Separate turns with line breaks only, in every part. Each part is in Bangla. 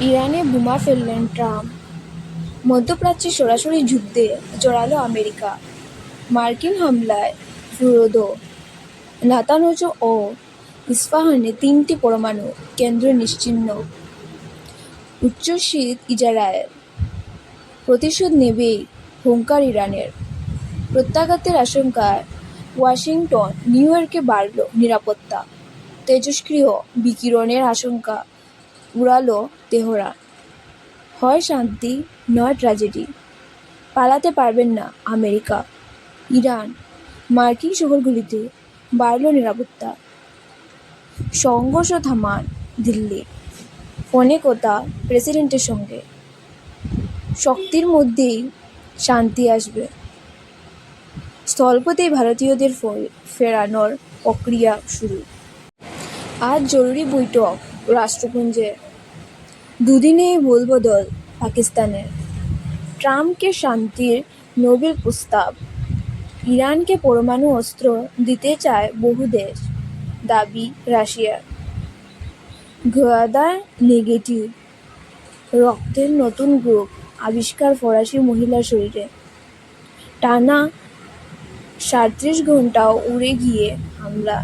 ইরানে বোমা ফেললেন ট্রাম্প। মধ্যপ্রাচ্যে সরাসরি যুদ্ধে জড়ালো আমেরিকা। মার্কিন হামলায় ফুরোদো নাতানজ ও ইস্পাহানে তিনটি পরমাণু কেন্দ্র নিশ্চিহ্ন। উচ্চ শীত ইজরায়েল। প্রতিশোধ নেবেই হুঙ্কার ইরানের। প্রত্যাঘাতের আশঙ্কায় ওয়াশিংটন, নিউ ইয়র্কে বাড়ল নিরাপত্তা। তেজস্ক্রিয় বিকিরণের আশঙ্কা। উড়ালো তেহরান হয় শান্তি, নয় ট্র্যাজেডি। পালাতে পারবেন না আমেরিকা, ইরান, মার্কিন শহরগুলিতে বাড়ল নিরাপত্তা। সংঘর্ষ থামান দিল্লি ফোনে কথা প্রেসিডেন্টের সঙ্গে। শক্তির মধ্যেই শান্তি আসবে। স্থলপথেই ভারতীয়দের ফেরানোর প্রক্রিয়া শুরু। আজ জরুরি বৈঠক রাষ্ট্রপুঞ্জে দুদিনেই বলবদল পাকিস্তানের। ট্রাম্পকে শান্তির নোবেল প্রস্তাব। ইরানকে পরমাণু অস্ত্র দিতে চায় বহু দেশ। দাবি রাশিয়ার। গোয়াদা নেগেটিভ। রক্তের নতুন গ্রুপ আবিষ্কার ফরাসি মহিলার শরীরে। টানা সাঁত্রিশ ঘন্টাও উড়ে গিয়ে হামলা।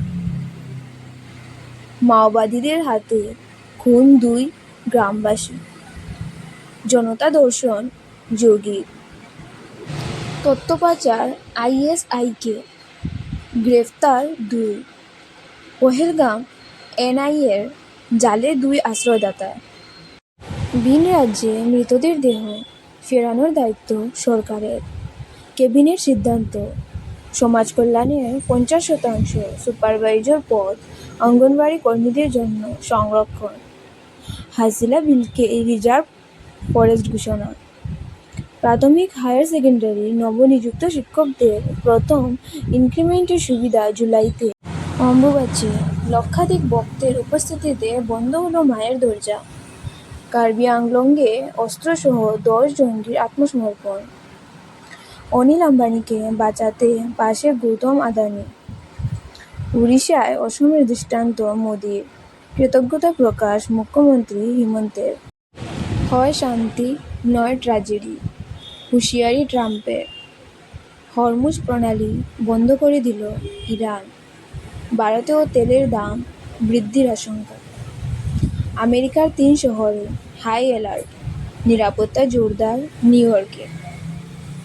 মাওবাদীদের হাতে খুন দুই গ্রামবাসী। জনতা দর্শন, যোগী। তথ্য পাচার আইএসআইকে। গ্রেফতার, দুই। পহেলগাম এনআইএর জালে দুই আশ্রয়দাতা। ভিন রাজ্যে মৃতদের দেহ ফেরানোর দায়িত্ব সরকারের। কেবিনের সিদ্ধান্ত, সমাজ কল্যাণের পঞ্চাশ শতাংশ সুপারভাইজার পদ অঙ্গনওয়াড়ি কর্মীদের জন্য সংরক্ষণ। হাসিলা বিলকে এই রিজার্ভ ফরেস্ট ঘোষণা। প্রাথমিক হায়ার সেকেন্ডারি নবনিযুক্ত শিক্ষকদের প্রথম ইনক্রিমেন্টের সুবিধা জুলাইতে অম্বুবাচী লক্ষাধিক ভক্তের উপস্থিতিতে বন্ধ হলো মায়ের দরজা। কার্বি আংলংয়ে অস্ত্রসহ দশ জঙ্গির আত্মসমর্পণ। অনিল আম্বানিকে বাঁচাতে পাশে গৌতম আদানি। উড়িষ্যায় অসমের দৃষ্টান্ত মোদির কৃতজ্ঞতা প্রকাশ মুখ্যমন্ত্রী হিমন্তের। হয় শান্তি, নয় ট্র্যাজেডি। হুঁশিয়ারি ট্রাম্পের হরমুজ প্রণালী বন্ধ করে দিল ইরান। ভারতেও তেলের দাম বৃদ্ধির আশঙ্কা। আমেরিকার তিন শহরে হাই অ্যালার্ট, নিরাপত্তা জোরদার নিউ ইয়র্কে।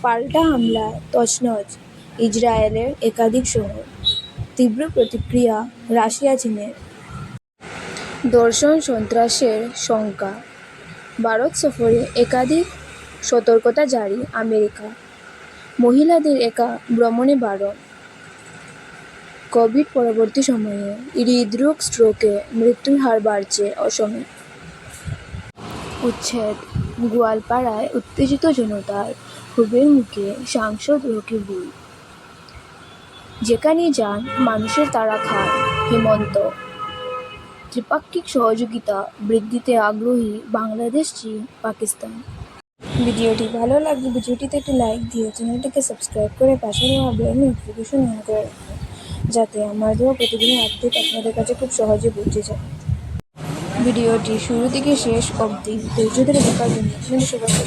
পাল্টা হামলা তছনছ ইসরায়েলের একাধিক শহর। তীব্র প্রতিক্রিয়া রাশিয়া, চীনের। দর্শন সন্ত্রাসের শঙ্কা। ভারত সফরে একাধিক সতর্কতা জারি আমেরিকা। মহিলাদের একা ভ্রমণে বারণ। কোভিড পরবর্তী সময়ে হৃদরোগ স্ট্রোকে মৃত্যুর হার বাড়ছে অসমে। উচ্ছেদ। গোয়ালপাড়ায় উত্তেজিত জনতার ক্ষোভের মুখে সাংসদ রকিবুল। যেখানে যান, মানুষের তারা খায়, হেমন্ত। ত্রিপাক্ষিক সহযোগিতা বৃদ্ধিতে আগ্রহী বাংলাদেশ, চীন, পাকিস্তান। ভিডিওটি ভালো লাগলে ভিডিওটিতে একটি লাইক দিয়ে চ্যানেলটিকে সাবস্ক্রাইব করে পাশে দেওয়া বেল নোটিফিকেশন অন করে রাখুন যাতে আমার দেওয়া প্রতিদিনের আপডেট আপনাদের কাছে খুব সহজে পৌঁছে যায়। ভিডিওটি শুরু থেকে শেষ অবধি ধৈর্য ধরে দেখার জন্য সবাইকে